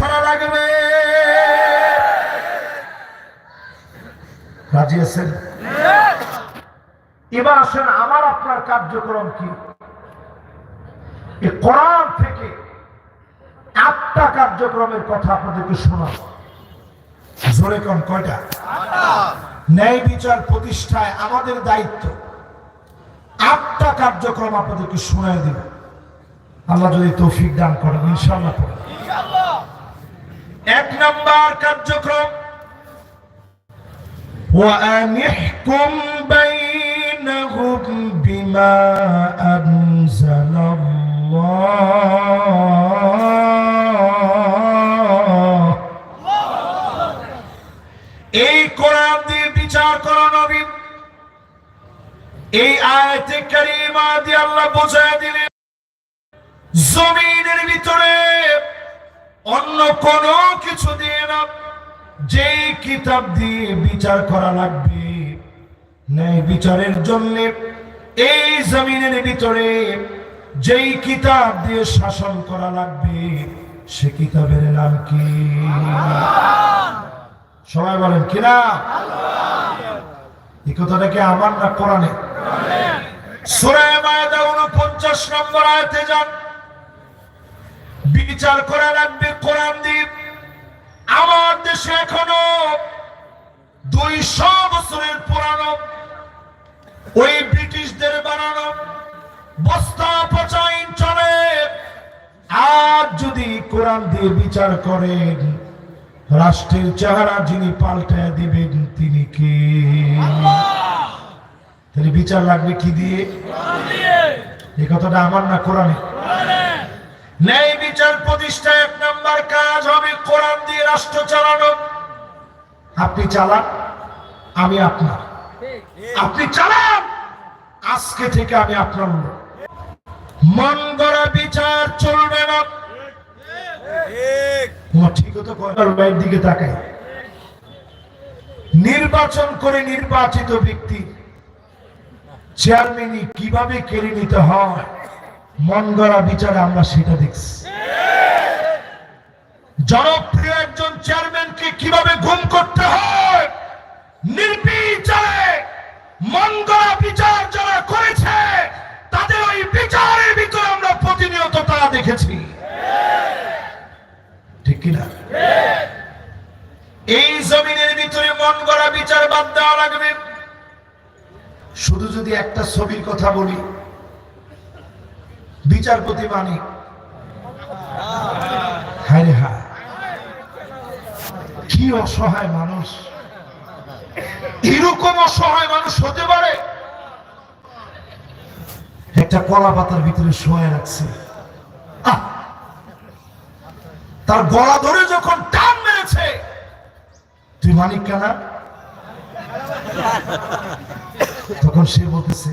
ধরা লাগবে। রাজি আছেন? এবার আসেন, আমার আপনার কার্যক্রম কি? কোরআন থেকে আটটা কার্যক্রমের কথা আপনাদেরকে শোনা জোরে কয়টা? ন্যায় বিচার প্রতিষ্ঠায় আমাদের দায়িত্ব। আটটা কার্যক্রম আপনাদেরকে শোনায় দিব। আল্লাহ যদি তৌফিক দান করেন ইনশাল্লাহ পড়েন। এক নম্বর কার্যক্রম وأن احكم بينهم بما أنزل الله এই কোরআন দিয়ে বিচার করো নবী এই আয়াতে কারিমা দিয়ে আল্লাহ বোঝায় দিলেন জমিনের ভিতরে অন্য কোন কিছু দিয়ে না। যেই কিতাব দিয়ে বিচার করা লাগবে, ন্যায় বিচারের জন্য এই জমিনের ভিতরে যেই কিতাব দিয়ে শাসন করা লাগবে, সে কিতাবের নাম কি? সবাই বলেন কিনা এই কথাটা কি আমার না কোরআনে সুরায় মায়াদা উনপঞ্চাশ নম্বর আয়তে যান। বিচার করা লাগবে কোরআন দিয়ে। আমার দেশে এখনও দুইশো বছরের পুরানো ওই ব্রিটিশদের বানানো বস্তা পচা আইন চলে। আর যদি কোরআন দিয়ে বিচার করেন রাষ্ট্রের চেহারা যিনি পাল্টায় দিবেন তিনি কে? তাহলে বিচার লাগবে কি দিয়ে? এই কথাটা আমার না কোরআনে ন্যায় বিচার প্রতিষ্ঠা এক নাম্বার কাজ হবে কোরআন দিয়ে রাষ্ট্র চালানো। আপনি চালান, আমি আপনার। আপনি চালান, আজকে থেকে আমি আপনার মন গড়া বিচার চলবে না। ঠিক কয়টার দিকে তাকাই। নির্বাচন করে নির্বাচিত ব্যক্তি, চেয়ারম্যানই কীভাবে কেড়ে নিতে হয়? মন গড়া বিচারে আমরা সেটা দেখছি। জনপ্রিয় একজন চেয়ারম্যানকে কীভাবে গুম করতে হয়? নির্বিচারে মন গড়া বিচার যারা করেছে, তাদের ওই বিচারের ভিতরে আমরা প্রতিনিয়ত তা দেখেছি। ঠিক কিনা? এই জমিনের ভিতরে মন গড়া বিচার বাদ দেওয়া লাগবে। শুধু যদি একটা ছবির কথা বলি বিচারপতি মানিক হায় রে, হায়। কি অসহায় মানুষ। এরকম অসহায় মানুষ হতে পারে? একটা কলা পাতার ভিতরে শোয়া রাখছে! তার গলা ধরে যখন টান মেরেছে, তুই মানিক কেনা? তখন সে বলতেছে,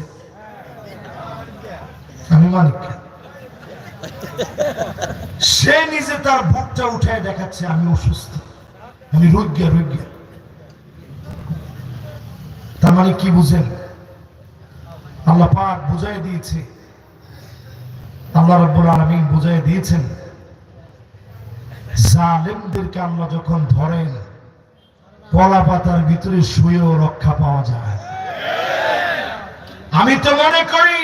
আমি মানিক কেন? সে নিজে তার বুকটা উঠে দেখাচ্ছে, আমি অসুস্থ। আমি রোগ্যা রোগ্যা তার মানে কি বুঝেন? আল্লাহ পাক বুঝাই দিয়েছে। আল্লাহ রব্বুল আলমিন বুঝাই দিয়েছেন, জালেমদেরকে আল্লাহ যখন ধরেন, কলা পাতার ভিতরে শুয়েও রক্ষা পাওয়া যায়। আমি তো মনে করি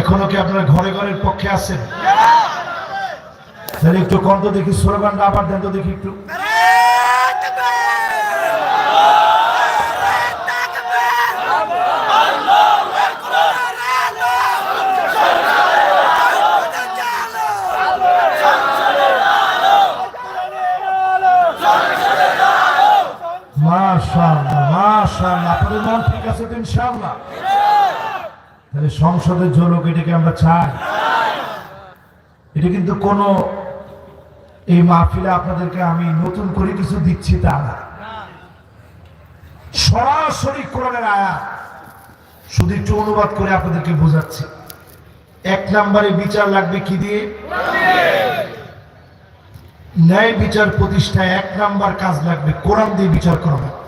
এখনও কি আপনার ঘরে ঘরের পক্ষে আছেন? তাহলে একটু কন্ত দেখি, স্লোগানটা আবার দেন তো দেখি একটু। তাহলে সংসদের ঝোলক এটাকে আমরা চাই। এটা কিন্তু কোনো এই মাহফিলে আপনাদেরকে আমি নতুন করে কিছু দিচ্ছি তা না। সরাসরি কোরআনের আয়াত। শুধু একটু অনুবাদ করে আপনাদেরকে বোঝাচ্ছি। এক নম্বরে বিচার লাগবে কি দিয়ে? ন্যায় বিচার প্রতিষ্ঠায় এক নাম্বার কাজ লাগবে কোরআন দিয়ে বিচার করা।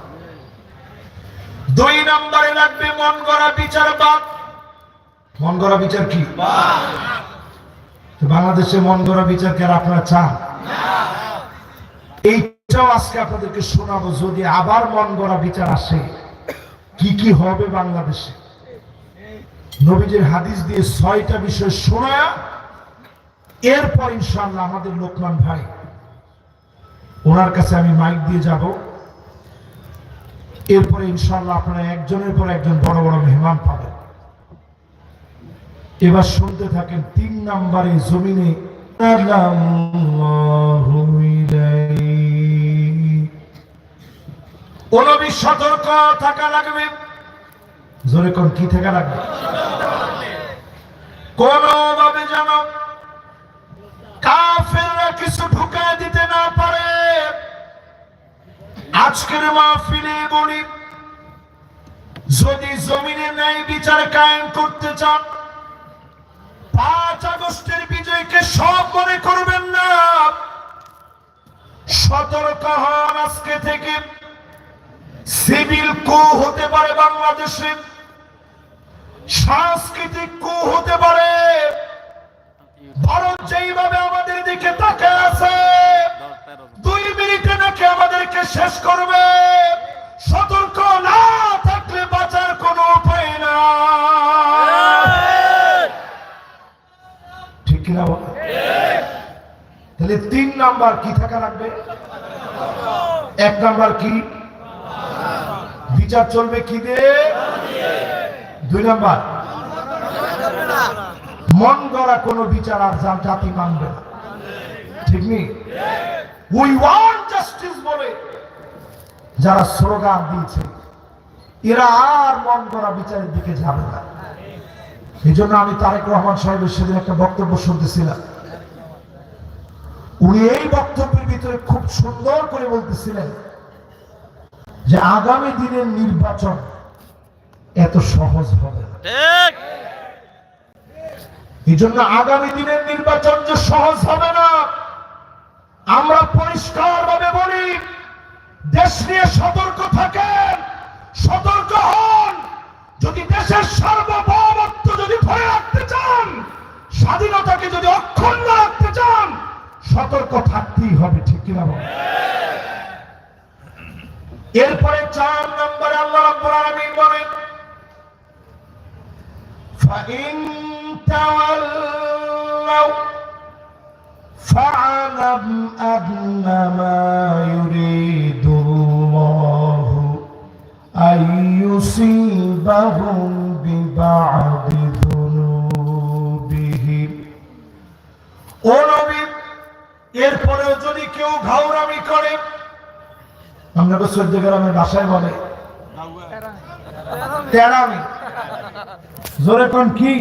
দুই নম্বরে লাগবে মন গড়া বিচার বাদ মন গড়া বিচার কি? বাংলাদেশে মন গড়া বিচার কে আপনারা চান? এইটাও আজকে আপনাদেরকে শোনাবো, যদি আবার মন গড়া বিচার আসে, কি কি হবে বাংলাদেশে? নবীজির হাদিস দিয়ে ছয়টা বিষয় শোনায়া, এরপর ইনশাআল্লাহ আমাদের লোকমান ভাই, ওনার কাছে আমি মাইক দিয়ে যাব। এরপরে ইনশাআল্লাহ আপনারা একজনের পর একজন বড় বড় মেহমান পাবেন। এবার শুনতে থাকেন তিন নম্বরে জমিনে সতর্ক থাকা লাগবে। জোরে কোন কি থাকা লাগবে? কোনভাবে যেন আজকের মাহফিলে বলি, যদি জমিনে ন্যায় বিচার কায়েম করতে চান, পাঁচ আগস্টের বিজয়কে সব মনে করবেন না। সতর্ক হন আজকে থেকে। সিভিল কু হতে পারে বাংলাদেশে, সাংস্কৃতিক কু হতে পারে। ভারত যেইভাবে আমাদের দিকে তাকে আছে শেষ করবে। সতর্ক না থাকলে বাঁচার কোনো উপায় না ঠিক কিনা তাহলে তিন নাম্বার কি থাকা লাগবে? এক নাম্বার কি? বিচার চলবে কি দিয়ে? দুই নাম্বার। মন গড়া কোনো বিচার আর জাতি মানবে না। ঠিক নেই উই ওয়ান্ট জাস্টিস বলে যারা স্লোগান দিয়েছে এরা আর মন গড়া বিচারের দিকে যাবে না। এই জন্য আমি তারেক রহমান সাহেবের সেদিন একটা বক্তব্য শুনতেছিলাম। উনি এই বক্তব্যের ভিতরে খুব সুন্দর করে বলতেছিলেন যে আগামী দিনের নির্বাচন এত সহজ হবে না। এই জন্য আগামী দিনের নির্বাচন যে সহজ হবে না আমরা পরিষ্কার ভাবে বলি দেশ নিয়ে সতর্ক থাকেন, সতর্ক হন। যদি দেশের সার্বভৌমত্ব যদি ধরে রাখতে চান, স্বাধীনতাকে যদি অক্ষুণ্ণ রাখতে চান, সতর্ক থাকতেই হবে, ঠিক কিনা এরপরে চার নম্বরে আল্লাহ রাব্বুল আলামিন বলেন ফাইন তাওয়াল فاعلم أنما يريد الله أن يصيبهم ببعض ذنوبهم ও নবী এরপরেও যদি কেউ ঘাউরামি করে আমরা তো চোদ্দ গ্রামের বাসায় বলে তেরামি জোরে কোন কি